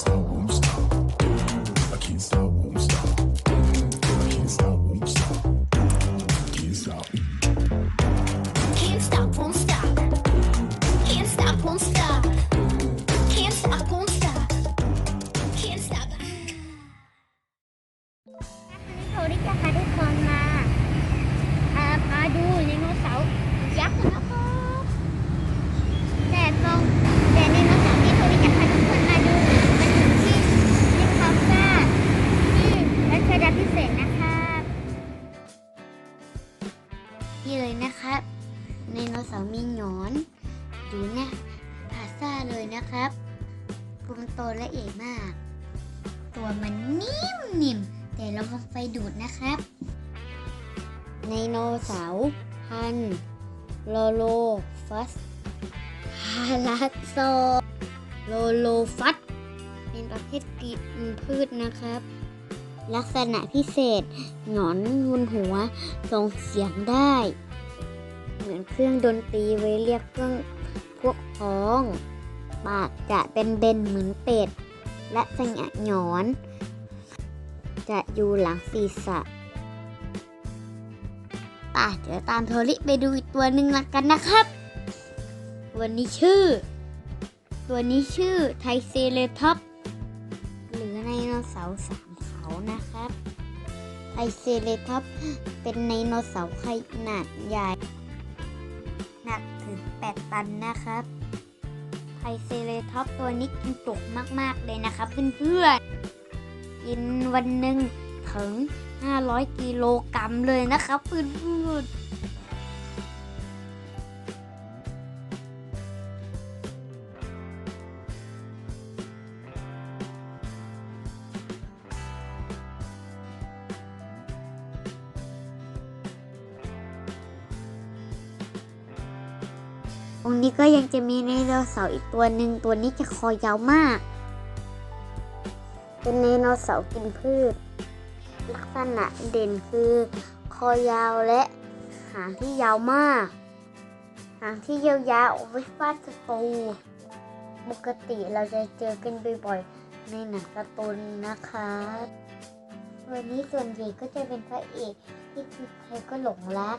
stop, won't stop. I can't stop, นี่เลยนะครับไดโนเสาร์มีหงอนอยู่เนี่ยพาซ่าเลยนะครับตัวมันโตและเอียดมาก ตัวมันนิ่มนิ่มแต่ระวังไฟดูดนะครับไดโนเสาร์พันโลโลฟัสพาราโซโลโลฟัสเป็นประเภทกินพืชนะครับ ลักษณะพิเศษ หงอนบนหัว ส่งเสียงได้ เหมือนเครื่องดนตรีไว้เรียกเครื่องพวกพ้อง ปากจะเป็นเบนเหมือนเป็ด และสงะหงอน จะอยู่หลังศีรษะป่ะเดี๋ยวตามโทริไปดูอีกตัวหนึ่งละกันนะครับ ตัวนี้ชื่อ ตัวนี้ชื่อไทเซเลทอปหรือไดโนเสาร์สามานะครับไทเซเลทอปเป็นไดโนเสาร์ขนาดใหญ่ หนักถึง 8 ตันนะครับไทเซเลทอปตัวนี้กินจุกมาก ๆ เลยนะครับเพื่อนๆกินวันหนึ่งถึง 500 กิโลกรัมเลยนะครับเพื่อนๆ ตรงนี้ก็ยังจะมีไดโนเสาร์อีกตัวหนึ่งตัวนี้จะคอยาวมาก เป็นไดโนเสาร์กินพืช ลักษณะเด่นคือคอยาวและหางที่ยาวมาก หางที่ยาวๆเอาไว้ฟาดศัตรูปกติเราจะเจอกันบ่อยๆในหนังการ์ตูนนะคะ วันนี้ส่วนใหญ่ก็จะเป็นพระเอกที่ใครก็หลงรัก